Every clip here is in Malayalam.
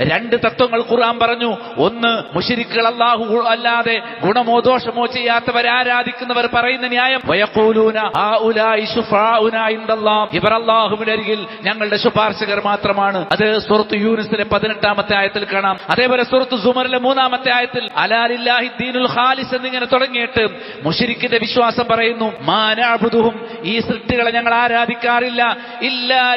രണ്ട് തത്വങ്ങൾ ഖുർആൻ പറഞ്ഞു. ഒന്ന് മുഷിരിക്കുകൾ അള്ളാഹു അല്ലാതെ ഗുണമോ ദോഷമോ ചെയ്യാത്തവർ ആരാധിക്കുന്നവർ പറയുന്ന ന്യായം. ഇവർ അള്ളാഹുവിന്റെ അരികിൽ ഞങ്ങളുടെ ശുപാർശകർ മാത്രമാണ്. അത് സുഹൃത്ത് യൂനിസിലെ പതിനെട്ടാമത്തെ ആയത്തിൽ കാണാം. അതേപോലെ സുഹൃത്ത് സുമറിലെ മൂന്നാമത്തെ ആയത്തിൽ അലാലില്ലാഹി ദീനുൽ ഖാലിസ് എന്നിങ്ങനെ തുടങ്ങിയിട്ട് മുഷിരിക്കിന്റെ വിശ്വാസം പറയുന്നു. മാനാബുദുഹും ഈ സൃഷ്ടികളെ ഞങ്ങൾ ആരാധിക്കാറില്ല. ഇല്ലാ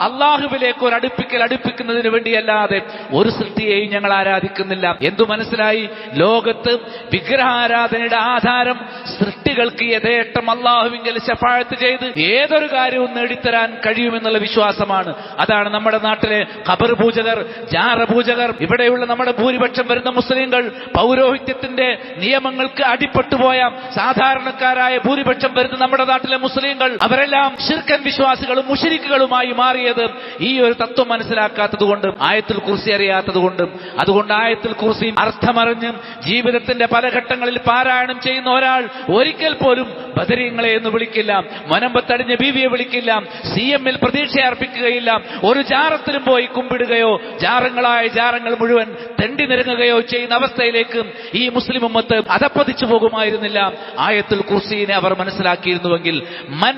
അള്ളാഹുവിലേക്ക് ഒരു അടുപ്പിക്കൽ അടുപ്പിക്കുന്നതിന് വേണ്ടിയല്ലാതെ ഒരു സൃഷ്ടിയെയും ഞങ്ങൾ ആരാധിക്കുന്നില്ല. എന്തു മനസ്സിലായി? ലോകത്ത് വിഗ്രഹാരാധനയുടെ ആധാരം സൃഷ്ടികൾക്ക് യഥേട്ടം അള്ളാഹുവിങ്കൽ ശഫാഴത്ത് ചെയ്ത് ഏതൊരു കാര്യവും നേടിത്തരാൻ കഴിയുമെന്നുള്ള വിശ്വാസമാണ്. അതാണ് നമ്മുടെ നാട്ടിലെ ഖബർ പൂജകർ ജാറ പൂജകർ ഇവിടെയുള്ള നമ്മുടെ ഭൂരിപക്ഷം വരുന്ന മുസ്ലിങ്ങൾ പൗരോഹിത്യത്തിന്റെ നിയമങ്ങൾക്ക് അടിപ്പെട്ടുപോയ സാധാരണക്കാരായ ഭൂരിപക്ഷം വരുന്ന നമ്മുടെ നാട്ടിലെ മുസ്ലിങ്ങൾ അവരെല്ലാം ശിർക്കൻ വിശ്വാസികളും മുഷിരിക്കുകളുമായി മാറിയത് ഈ ഒരു തത്വം മനസ്സിലാക്കാത്തത് കൊണ്ട് ആയത്തിൽ കുറിച്ച് അറിയാത്തത് കൊണ്ടും. അതുകൊണ്ട് ആയത്തിൽ കുറിച്ച് അർത്ഥമറിഞ്ഞ് ജീവിതത്തിന്റെ പല ഘട്ടങ്ങളിൽ പാരായണം ചെയ്യുന്ന ഒരാൾ ഒരിക്കൽ പോലും ബദരീങ്ങളെ എന്ന് വിളിക്കില്ല മനമ്പത്തടിഞ്ഞ ബീവിയെ വിളിക്കില്ല സി എമ്മിൽ പ്രതീക്ഷ അർപ്പിക്കുകയില്ല ഒരു ജാറത്തിലും പോയി കുമ്പിടുകയോ ജാറങ്ങളായ ജാറങ്ങൾ മുഴുവൻ തെണ്ടി നിരങ്ങുകയോ ചെയ്യുന്ന അവസ്ഥയിലേക്ക് ഈ മുസ്ലിം ഉമ്മത്ത് അതപ്പതിച്ചു പോകുമായിരുന്നില്ല. ആയത്തുൽ കുർസീനെ അവർ മനസ്സിലാക്കിയിരുന്നുവെങ്കിൽ മൻ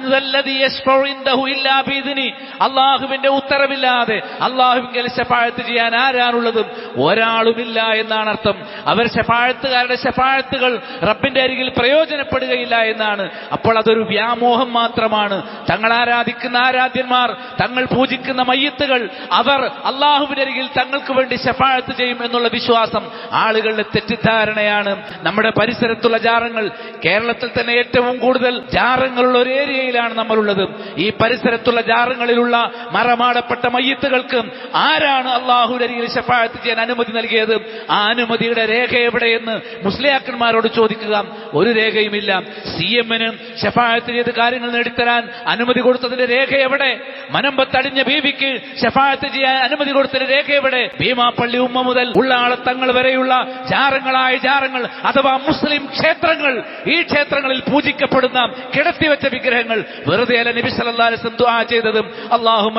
അള്ളാഹുവിന്റെ ഉത്തരവില്ലാതെ അള്ളാഹുവിങ്കൽ ശപാഴത്ത് ചെയ്യാൻ ആരാണുള്ളത്? ഒരാളുമില്ല എന്നാണ് അർത്ഥം. അവർ ശപാഴത്തുകാരുടെ ശപാഴത്തുകൾ റബ്ബിന്റെ അരികിൽ പ്രയോജനപ്പെടുകയില്ല എന്നാണ്. അപ്പോൾ അതൊരു വ്യാമോഹം മാത്രമാണ്. തങ്ങൾ ആരാധിക്കുന്ന ആരാധ്യന്മാർ തങ്ങൾ പൂജിക്കുന്ന മയ്യത്തുകൾ അവർ അള്ളാഹുവിന്റെ അരികിൽ തങ്ങൾക്ക് വേണ്ടി ശപാഴത്ത് ചെയ്യും എന്നുള്ള വിശ്വാസം ആളുകളുടെ തെറ്റിദ്ധാരണയാണ്. നമ്മുടെ പരിസരത്തുള്ള ജാറങ്ങൾ കേരളത്തിൽ തന്നെ ഏറ്റവും കൂടുതൽ ജാറങ്ങളുള്ള ഒരു ഏരിയയിലാണ് നമ്മളുള്ളത്. ഈ പരിസരത്തുള്ള ജാറങ്ങളിലുള്ള മറമാടപ്പെട്ട മയ്യത്തുകൾക്ക് ആരാണ് അള്ളാഹു അരികിൽ ശപ്പാഴത്ത് ചെയ്യാൻ അനുമതി നൽകിയത്? ആ അനുമതിയുടെ രേഖ എവിടെയെന്ന് മുസ്ലിയാക്കന്മാരോട് ചോദിക്കുക. ഒരു രേഖയുമില്ല. സി എമ്മിന് ഷഫായത്ത് ചെയ്ത് കാര്യങ്ങൾ നേടിത്തരാൻ അനുമതി കൊടുത്തതിന്റെ രേഖ എവിടെ? മനമ്പത്തടിഞ്ഞ ബീവിക്ക് ശഫായത്ത് ചെയ്യാൻ അനുമതി കൊടുത്തതിന്റെ രേഖ എവിടെ? ഭീമാപ്പള്ളി ഉമ്മ മുതൽ ഉള്ളാളത്തങ്ങൾ വരെയുള്ള ജാറങ്ങളായ ജാറങ്ങൾ അഥവാ മുസ്ലിം ക്ഷേത്രങ്ങൾ ഈ ക്ഷേത്രങ്ങളിൽ പൂജിക്കപ്പെടുന്ന കിടത്തിവെച്ച വിഗ്രഹങ്ങൾ വെറുതെ അല്ല നബി സല്ലാ ചെയ്തതും അല്ലാഹുമ്മ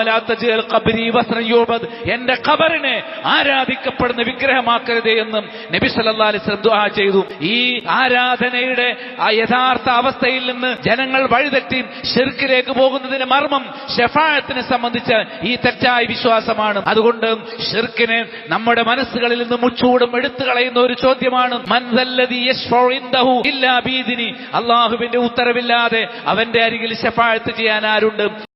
എന്റെ ഖബറിനെ ആരാധിക്കപ്പെടുന്ന വിഗ്രഹമാക്കരുതേ എന്നും നബി സല്ലല്ലാഹു അലൈഹി വസല്ലം ദുആ ചെയ്തു. ഈ ആരാധനയുടെ ആ യഥാർത്ഥ അവസ്ഥയിൽ നിന്ന് ജനങ്ങൾ വഴിതെറ്റി ഷിർക്കിലേക്ക് പോകുന്നതിന് മർമ്മം ഷെഫായത്തിനെ സംബന്ധിച്ച് ഈ തെറ്റായ വിശ്വാസമാണ്. അതുകൊണ്ട് ഷിർക്കിനെ നമ്മുടെ മനസ്സുകളിൽ നിന്ന് മുച്ചൂടും എടുത്തു കളയുന്ന ഒരു ചോദ്യമാണ്. അള്ളാഹുവിന്റെ ഉത്തരവില്ലാതെ അവന്റെ അരികിൽ ഷെഫായത്ത് ചെയ്യാൻ ആരുണ്ട്?